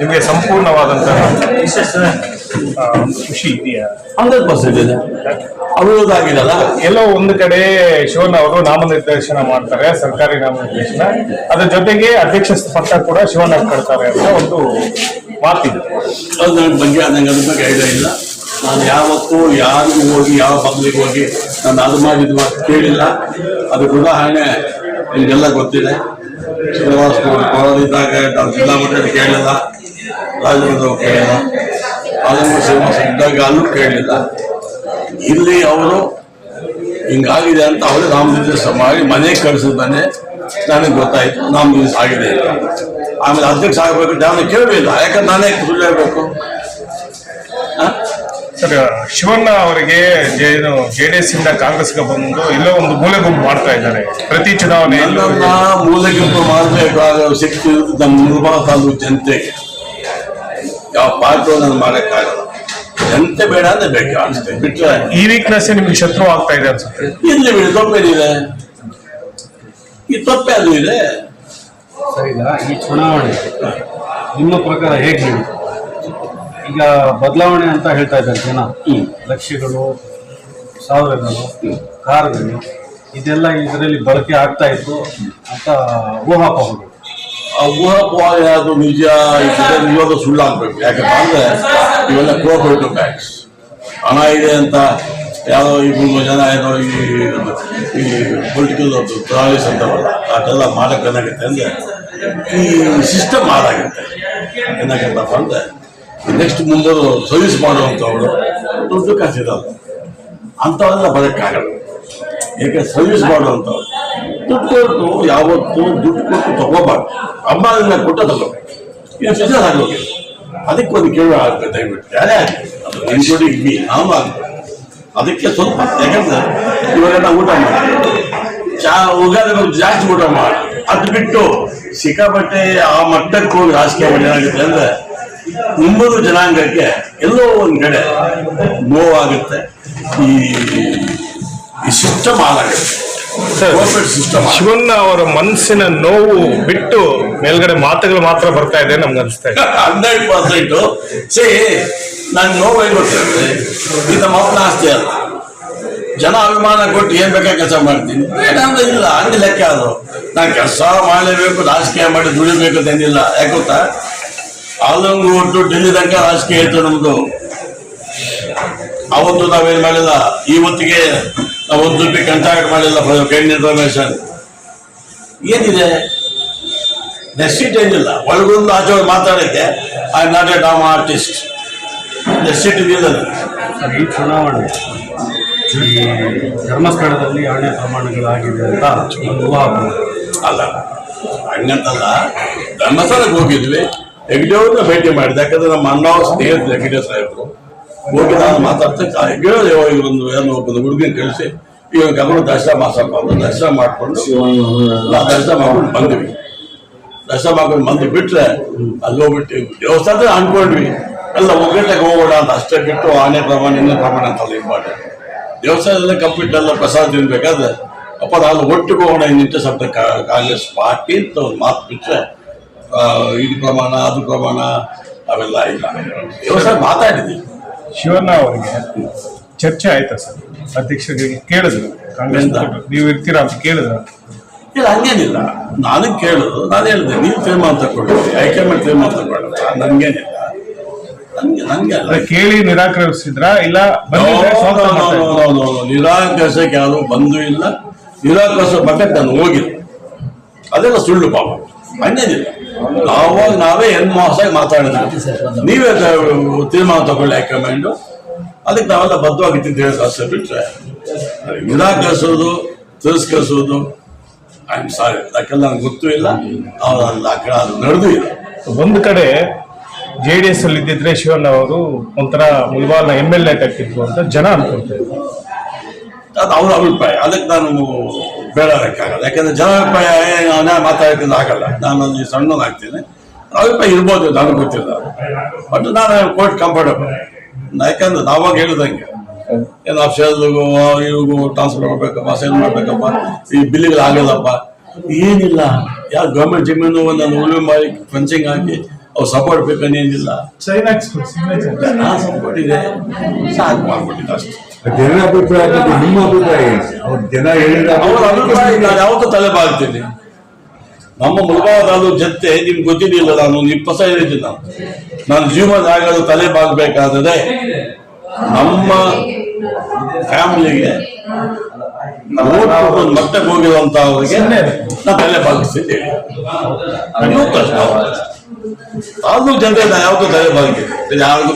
ನಿಮಗೆ ಸಂಪೂರ್ಣವಾದಂತಹ ಖುಷಿ ಇದೆಯಾ? ಹಂಡ್ರೆಡ್ ಪರ್ಸೆಂಟ್ ಇದೆ. ಅವಿರೋಧ ಆಗಿದಲ್ಲ ಎಲ್ಲೋ ಒಂದು ಕಡೆ ಶಿವಣ್ಣ ಅವರು ನಾಮನಿರ್ದೇಶನ ಮಾಡ್ತಾರೆ ಸರ್ಕಾರಿ ನಾಮನಿರ್ದೇಶನ. ಅದ್ರ ಜೊತೆಗೆ ಅಧ್ಯಕ್ಷ ಪಟ್ಟ ಕೂಡ ಶಿವಣ್ಣ ಕಳ್ತಾರೆ ಅಂತ ಒಂದು ಮಾತಿದೆ. ಅದು ನನ್ನ ಬಗ್ಗೆ ನನಗೆ ಅದ್ರ ಬಗ್ಗೆ ಐಡಿಯಾ ಇಲ್ಲ. ನಾನು ಯಾವತ್ತೂ ಯಾರಿಗೂ ಹೋಗಿ ಯಾವ ಬಂಗ್ಲಿಗೆ ಹೋಗಿ ನಾನು ಅದು ಮಾಡಿ ಇದು ಮಾಡಿ ಕೇಳಿಲ್ಲ. ಅದಕ್ಕೆ ಉದಾಹರಣೆ ನಿಮಗೆಲ್ಲ ಗೊತ್ತಿದೆ. ಶ್ರೀನಿವಾಸ ಕೊರದಿದ್ದಾಗ ಜಿಲ್ಲಾ ಮಟ್ಟದಲ್ಲಿ ಕೇಳಿಲ್ಲ ರಾಜ್ಯದವರು ಕೇಳಿಲ್ಲ ಆಲಂಬ ಶ್ರೀನಿವಾಸ ಇದ್ದಾಗ ಅಲ್ಲೂ ಕೇಳಲಿಲ್ಲ ಇಲ್ಲಿ ಅವರು ಹಿಂಗಾಗಿದೆ ಅಂತ ಅವರೇ ನಾಮನಿರ್ದೇಶ ಮಾಡಿ ಮನೆಗೆ ಕಳಿಸಿದ್ದಾನೆ ನನಗೆ ಗೊತ್ತಾಯ್ತು ನಾಮನಿರ್ದೇಶ ಆಗಿದೆ ಆಮೇಲೆ ಅಧ್ಯಕ್ಷ ಆಗಬೇಕು ನಾನು ಕೇಳಲಿಲ್ಲ ಯಾಕಂದ್ರೆ ನಾನೇ ಸುಳ್ಳು ಹೇಳ್ಬೇಕು? ಸರ್ ಶಿವಣ್ಣ ಅವರಿಗೆ ಏನು ಜೆ ಡಿ ಎಸ್ ಇಂದ ಕಾಂಗ್ರೆಸ್ಗೆ ಬಂದು ಎಲ್ಲೋ ಒಂದು ಮೂಲೆ ಗುಂಪು ಮಾಡ್ತಾ ಇದ್ದಾರೆ. ಪ್ರತಿ ಚುನಾವಣೆ ಮೂಲೆ ಗುಂಪು ಮಾಡಬೇಕಾದ ಶಕ್ತಿ ನಮ್ಮ ನಿರ್ಮಲ ತಾಲೂಕು ಜನತೆಗೆ. ಯಾವ ಪಾತ್ರವನ್ನು ಮಾಡೋಕ್ಕಾಗಲ್ಲ. ಜನತೆ ಬೇಡ ಅಂದ್ರೆ ಬೇಕು ಬಿಟ್ಟರೆ ಈ ವೀಕ್ನೆಸ್ ನಿಮ್ಗೆ ಶತ್ರು ಆಗ್ತಾ ಇದೆ ಅನ್ಸುತ್ತೆ? ಇಲ್ಲಿ ಬಿಡಿ ತಪ್ಪೇನಿದೆ ಈ ತಪ್ಪೆ ಅದು ಇದೆ. ಸರಿ ಈಗ ಈ ಚುನಾವಣೆ ನಿಮ್ಮ ಪ್ರಕಾರ ಹೇಗೆ ಈಗ ಬದಲಾವಣೆ ಅಂತ ಹೇಳ್ತಾ ಇದ್ದಾರೆ ಜನ. ಲಕ್ಷಗಳು ಸಾವಿರಗಳು ಕಾರ್ಗಳು ಇದೆಲ್ಲ ಇದರಲ್ಲಿ ಬಳಕೆ ಆಗ್ತಾ ಇತ್ತು ಅಂತ ಊಹಾಪೋಹಗಳು. ಆ ಊಹಾಪೋಹ ಯಾವುದು ನಿಜ ಇದೆ ನಿಜವಾದ ಸುಳ್ಳು ಆಗ್ಬೇಕು. ಯಾಕಂತ ಅಂದ್ರೆ ಇವೆಲ್ಲ ಕೋಆಪರೇಟಿವ್ ಬ್ಯಾಂಕ್ಸ್ ಹಣ ಇದೆ ಅಂತ ಯಾವುದೋ ಈ ಮೂರು ಜನ ಏನೋ ಈ ಈ ಪೊಲಿಟಿಕಲ್ ಟ್ರಾವೆಲ್ಸ್ ಅಂತವಲ್ಲ ಅದೆಲ್ಲ ಮಾಡಕ್ಕೆ ಏನಾಗುತ್ತೆ ಅಂದ್ರೆ ಈ ಸಿಸ್ಟಮ್ ಹಾಳಾಗುತ್ತೆ. ಏನಾಗತ್ತಪ್ಪ ಅಂದ್ರೆ ನೆಕ್ಸ್ಟ್ ಮುಂದೆ ಸರ್ವಿಸ್ ಮಾಡುವಂಥವ್ರು ದುಡ್ಡು ಕಾಸಿರಲ್ಲ ಅಂಥವರೆಲ್ಲ ಬರೋಕ್ಕಾಗಲ್ಲ. ಏಕೆ ಸರ್ವಿಸ್ ಮಾಡುವಂಥವ್ರು. ದುಡ್ಡು ಕೊಟ್ಟು ಯಾವತ್ತು ದುಡ್ಡು ಕೊಟ್ಟು ತಗೋಬಾರ್ದು. ಅಮ್ಮನ ಕೊಟ್ಟು ತಗೋಬೇಕು. ಇದು ಬಿಸ್ನೆಸ್ ಆಗಬೇಕು ಅದಕ್ಕೆ ಒಂದು ಕೇಳುವ ಆಗ್ತದೆ ದಯವಿಟ್ಟು. ಯಾರೇ ಅದು ಇನ್ಕ್ಲೂಡಿಂಗ್ ಮೀ ನಾವು ಆಗ್ಬೇಕು ಅದಕ್ಕೆ ಸ್ವಲ್ಪ ಯಾಕಂದ್ರೆ ಇವಾಗ ನಾವು ಊಟ ಮಾಡಿ. ಚಾ ಉಗಾದ ಜಾಸ್ತಿ ಊಟ ಮಾಡಿ. ಅದು ಬಿಟ್ಟು ಸಿಕ್ಕಾಪಟ್ಟೆ ಆ ಮಟ್ಟಕ್ಕೆ ಹೋಗಿ ರಾಜಕೀಯ ಮಾಡಿ ಏನಾಗುತ್ತೆ ಅಂದ್ರೆ ಮುಂಬರುವ ಜನಾಂಗಕ್ಕೆ ಎಲ್ಲೋ ಒಂದು ಕಡೆ ನೋವಾಗುತ್ತೆ. ಈ ಈ ಸಿಸ್ಟಮ್ ಹಾಳಾಗುತ್ತೆ ಸಿಸ್ಟಮ್ ಶಿವಣ್ಣ ಅವರ ಮನಸ್ಸಿನ ನೋವು ಬಿಟ್ಟು ಮೇಲ್ಗಡೆ ಮಾತುಗಳು ಮಾತ್ರ ಬರ್ತಾ ಇದೆ ನಮ್ಗೆ ಅನಿಸ್ತಾ ಇದೆ. ಹಂಡ್ರೆಡ್ ಪರ್ಸೆಂಟ್ ಸೇ ನಾನು ನೋವು ಹೆಂಗ್ ಇದ ಇದು ನಮ್ಮ ಅಪ್ಪನ ಆಸ್ತಿ ಅಲ್ಲ. ಜನ ಅಭಿಮಾನ ಕೊಟ್ಟು ಏನ್ ಬೇಕಾ ಕೆಲಸ ಮಾಡ್ತೀನಿ. ಏನಂದ್ರೆ ಇಲ್ಲ ಹಂಗೆ ಲೆಕ್ಕ ಅದು. ನಾನು ಕೆಲಸ ಮಾಡಲೇಬೇಕು ರಾಜಕೀಯ ಮಾಡಿ ದುಡಿಬೇಕು ಅಂತ ಏನಿಲ್ಲ. ಯಾಕೆ ಗೊತ್ತಾ? ಆಲಂಗು ಒಟ್ಟು ಡೆಲ್ಲಿ ತನಕ ರಾಜಕೀಯ ಇತ್ತು ನಮ್ದು. ಅವತ್ತು ನಾವೇನ್ ಮಾಡಿಲ್ಲ ಇವತ್ತಿಗೆ ನಾವು ಒಂದು ರೂಪಾಯಿ ಕಂಟ್ಯಾಕ್ಟ್ ಮಾಡಿಲ್ಲ ಕೈಂಡ್ ಇನ್ಫಾರ್ಮೇಶನ್ ಏನಿದೆ? ನೆಸ್ಸಿಟ್ ಏನಿಲ್ಲ. ಒಳಗೊಂದು ಆಚೆ ಮಾತಾಡಕ್ಕೆ I not a drama artist necessity ಇದೆಯಲ್ಲ ಸರ್ ಈ ಚುನಾವಣೆ ಈ ಧರ್ಮಸ್ಥಳದಲ್ಲಿ ಎರಡನೇ ಪ್ರಮಾಣಗಳಾಗಿದೆ ಅಂತ ಒಂದು ಅಲ್ಲ ಹಂಗಂತಲ್ಲ ಧರ್ಮಸ್ಥಳಕ್ಕೆ ಹೋಗಿದ್ವಿ. ಹೆಗ್ಡೆಯವ್ರನ್ನ ಭೇಟಿ ಮಾಡಿದೆ. ಯಾಕಂದ್ರೆ ನಮ್ಮ ಅಣ್ಣ ಸ್ನೇಹಿತರು ಹೆಗ್ಡೆ ಸಾಹೇಬರು ಹೋಗಿ ನಾನು ಮಾತಾಡ್ತಾ ಹೆಗ್ಡೆ ಒಂದು ಏನೋ ಒಬ್ಬ ಹುಡುಗಿನ ಕಳಿಸಿ ಇವಾಗ ಗಮನ ದರ್ಶನ ಮಾಸಪ್ಪ ಅವರು ದರ್ಶನ ಮಾಡ್ಕೊಂಡು ದರ್ಶನ ಮಾಡ್ಕೊಂಡು ಬಂದ್ವಿ. ದರ್ಶನ ಮಾಡ್ಕೊಂಡು ಬಂದು ಬಿಟ್ರೆ ಅಲ್ಲಿ ಹೋಗ್ಬಿಟ್ಟು ದೇವಸ್ಥಾನ ಅನ್ಕೊಂಡ್ವಿ ಎಲ್ಲ ಒಗ್ಗಟ್ಟೆ ಹೋಗೋಣ ಅಂತ ಅಷ್ಟೇ ಬಿಟ್ಟು ಆನೆ ಪ್ರಮಾಣ ಇನ್ನೇ ಪ್ರಮಾಣ ಅಂತಲ್ಲ ಇಂಪಾರ್ಟೆಂಟ್ ದೇವಸ್ಥಾನದಲ್ಲ ಕಂಪ್ಲೀಟ್ ಎಲ್ಲ ಪ್ರಸಾದ ತಿನ್ಬೇಕಾದ್ರೆ ಅಪ್ಪ ಅಲ್ಲಿ ಒಟ್ಟಿಗೆ ಹೋಗೋಣ ನಿಂತ ಶಬ್ದ ಕಾಂಗ್ರೆಸ್ ಪಾರ್ಟಿ ಅಂತ ಒಂದು ಮಾತು ಬಿಟ್ರೆ ಆ, ಇದು ಪ್ರಮಾಣ ಅದು ಪ್ರಮಾಣ ಅವೆಲ್ಲ ಇಲ್ಲ. ಸರ್ ಮಾತಾಡಿದ್ವಿ. ಶಿವಣ್ಣ ಅವರಿಗೆ ಚರ್ಚೆ ಆಯ್ತಾ ಸರ್? ಅಧ್ಯಕ್ಷರಿಗೆ ಕೇಳಿದ್ರು. ಕಾಂಗ್ರೆಸ್? ನೀವು ಇರ್ತೀರಾ ಅಂತ ಕೇಳಿದ್ರ? ಇಲ್ಲ ಹಂಗೇನಿಲ್ಲ. ನಾನು ಕೇಳೋದು ನಾನು ಹೇಳಿದೆ ನೀವು ತೀರ್ಮಾನ ತಗೊಳ್ಳಿ ಹೈಕಮಾಂಡ್ ತೀರ್ಮಾನ ತಗೊಳ್ಳ ನನ್ಗೇನಿಲ್ಲ ನನಗೆ ನನಗೆ ಕೇಳಿ ನಿರಾಕರಿಸಿದ್ರ? ಇಲ್ಲ? ನಿರಾಕರಿಸಕ್ಕೆ ಯಾರು ಬಂದು ಇಲ್ಲ. ನಿರಾಕರಿಸೋ ಬಗ್ಗೆ ನಾನು ಹೋಗಿಲ್ಲ. ಅದೆಲ್ಲ ಸುಳ್ಳು ಪಾಪ. ಹಂಗೇನಿಲ್ಲ. ನಾವಾಗ ನಾವೇ ಹೆಣ್ಣು ಮಾಸಾಗಿ ಮಾತಾಡಿದ್ವಿ. ನೀವೇ ತೀರ್ಮಾನ ತಗೊಳ್ಳಿ ಹೈಕಮಾಂಡು. ಅದಕ್ಕೆ ನಾವೆಲ್ಲ ಬದ್ಧವಾಗಿತ್ತು ಹೇಳಿ ಅಷ್ಟೇ ಬಿಟ್ರೆ. ನಿರಾಕರಿಸೋದು ತಿರಸ್ಕರಿಸೋದು ಐ ಆಮ್ ಸಾರಿ. ಅದಕ್ಕೆಲ್ಲ ನನಗೆ ಗೊತ್ತೂ ಇಲ್ಲ. ಅವ್ರು ಅಲ್ಲಿ ಆ ಕಡೆ ಅದು ನಡೆದೂ ಇಲ್ಲ ಒಂದು ಕಡೆ ಜೆ ಡಿ ಎಸ್ ಅಲ್ಲಿ ಇದ್ದಿದ್ರೆ ಶಿವಣ್ಣ ಅವರು ಒಂಥರ ಮುಲ್ವಾಲ್ನ ಎಂ ಎಲ್ ಎ ಕಟ್ಟಿದ್ರು ಅಂತ ಜನ ಅನ್ಕೊಳ್ತಾರೆ ಅದು ಅವ್ರ ಅಭಿಪ್ರಾಯ. ಅದಕ್ಕೆ ನಾನು ಬೇಡ ಲೆಕ್ಕಾಗಲ್ಲ ಯಾಕಂದ್ರೆ ಜನ ಅಭಿಪ್ರಾಯ ನಾನು ಮಾತಾಡೋದ್ರಿಂದ ಆಗಲ್ಲ ನಾನು ಈ ಸಣ್ಣದಾಗ್ತೀನಿ. ಅಭಿಪ್ರಾಯ ಇರ್ಬೋದು ನನಗೆ ಗೊತ್ತಿಲ್ಲ. ಬಟ್ ನಾನು ಕೋರ್ಟ್ ಕಂಫರ್ಟಬಲ್ ಯಾಕಂದ್ರೆ ನಾವಾಗ ಹೇಳಿದಂಗೆ. ಏನು ಅಫ್ಷಲ್ಗೂ ಇವ್ರಿಗೂ ಟ್ರಾನ್ಸ್ಫರ್ ಮಾಡ್ಬೇಕಪ್ಪ ಸೇಲ್ ಮಾಡ್ಬೇಕಪ್ಪ ಈ ಬಿಲ್ಗಳು ಆಗಲ್ಲಪ್ಪ. ಏನಿಲ್ಲ. ಯಾವ ಗೌರ್ಮೆಂಟ್ ಜಮೀನು ನಾನು ಉಳುಮೆ ಮಾಡಿ ಫೆನ್ಸಿಂಗ್ ಹಾಕಿ ಅವ್ರು ಸಪೋರ್ಟ್ ಬೇಕನ್ನೇನಿಲ್ಲ ನಾನು ಸಪೋರ್ಟ್ ಇದೆ. ಸಾಕು ಮಾಡ್ಬಿಟ್ಟಿದ್ದೆ ಅಷ್ಟೇ. ಜನ ಅಭಿಪ್ರಾಯ ನಿಮ್ಮ ಅಭಿಪ್ರಾಯ ಅವ್ರ ಅವ್ರು ಜನ ಹೇಳಿದ ಅವರ ಅಭಿಪ್ರಾಯ ನಾನು ಯಾವತ್ತೂ ತಲೆ ಬಾಗ್ತೀನಿ. ನಮ್ಮ ಮುಳಗಾವ ತಾಲೂಕು ಜೊತೆ ನಿಮ್ಗೆ ಗೊತ್ತಿದೆಯಲ್ಲ ನಾನು ಇಪ್ಪತ್ತು ಸಾವಿರ ನಾನು ನಾನು ಜೀವನ ಆಗೋದು ತಲೆ ಬಾಗ್ಬೇಕಾದ್ರೆ ನಮ್ಮ ಫ್ಯಾಮಿಲಿಗೆ ಒಂದು ಮಟ್ಟಕ್ಕೆ ಹೋಗಿರುವಂತ ಅವರಿಗೆ ನಾನು ತಲೆ ಬಾಗಿಸ್ತಿದ್ದೇನೆ ನೀವು ಕಷ್ಟ. ತಾಲೂಕು ಜನತೆ ನಾನು ಯಾವತ್ತೂ ತಲೆ ಬಾಗಿದ್ದೆ ಯಾರಿಗೂ